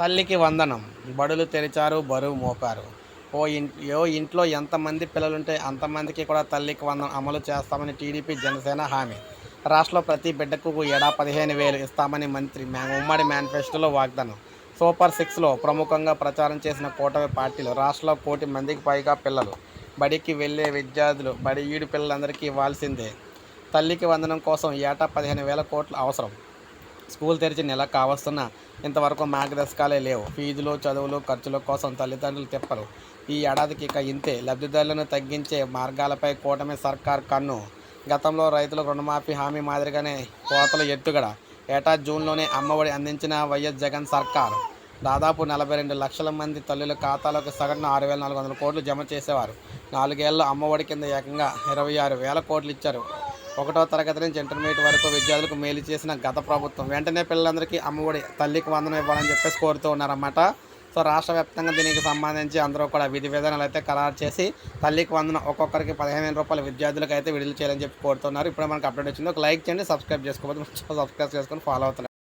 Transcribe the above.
తల్లికి వందనం. బడులు తెరిచారు బరువు మోపారు ఓ ఇన్ ఓ ఇంట్లో ఎంతమంది పిల్లలుంటే అంతమందికి కూడా తల్లికి వందనం అమలు చేస్తామని టీడీపీ జనసేన హామీ. రాష్ట్రంలో ప్రతి బిడ్డకు ఏడా పదిహేను వేలు ఇస్తామని మంత్రి ఉమ్మడి మేనిఫెస్టోలో వాగ్దానం. సూపర్ సిక్స్లో ప్రముఖంగా ప్రచారం చేసిన కూటమి పార్టీలు రాష్ట్రంలో కోటి మందికి పైగా పిల్లలు. బడికి వెళ్ళే విద్యార్థులు బడి ఈడు పిల్లలందరికీ ఇవ్వాల్సిందే. తల్లికి వందనం కోసం ఏటా పదిహేను వేల కోట్లు అవసరం. స్కూల్ తెరిచి నెల కావస్తున్నా ఇంతవరకు మార్గదర్శకాలే లేవు. ఫీజులు చదువులు ఖర్చుల కోసం తల్లిదండ్రులు తిప్పరు. ఈ ఏడాదికి ఇక ఇంతే. లబ్ధిదారులను తగ్గించే మార్గాలపై కూటమి సర్కార్ కన్ను. గతంలో రైతులకు రుణమాఫీ హామీ మాదిరిగానే కోతలు ఎత్తుగడ. ఏటా జూన్లోనే అమ్మఒడి అందించిన వైఎస్ జగన్ సర్కార్. దాదాపు నలభై రెండు లక్షల మంది తల్లుల ఖాతాలోకి సగటున ఆరు వేల నాలుగు వందల కోట్లు జమ చేసేవారు. నాలుగేళ్ళలో అమ్మఒడి కింద ఏకంగా ఇరవై ఆరు వేల కోట్లు ఇచ్చారు. ఒకటో తరగతి నుంచి ఇంటర్మీడియట్ వరకు విద్యార్థులకు మేలు చేసిన గత ప్రభుత్వం. వెంటనే పిల్లలందరికీ అమ్మఒడి తల్లికి వందనం ఇవ్వాలని చెప్పేసి కోరుతూ ఉన్నారన్నమాట. సో రాష్ట్ర వ్యాప్తంగా దీనికి సంబంధించి అందరూ కూడా విధి విధానాలు అయితే ఖరారు చేసి తల్లికి వందన ఒక్కొక్కరికి పదిహేను రూపాయల రూపాయలు విద్యార్థులకు అయితే విడుదల చేయాలని చెప్పి కోరుతున్నారు. ఇప్పుడు మనకు అప్డేట్ వచ్చింది. ఒక లైక్ చేయండి సబ్స్క్రైబ్ చేసుకోవచ్చు సబ్స్క్రైబ్ చేసుకొని ఫాలో అవుతున్నారు.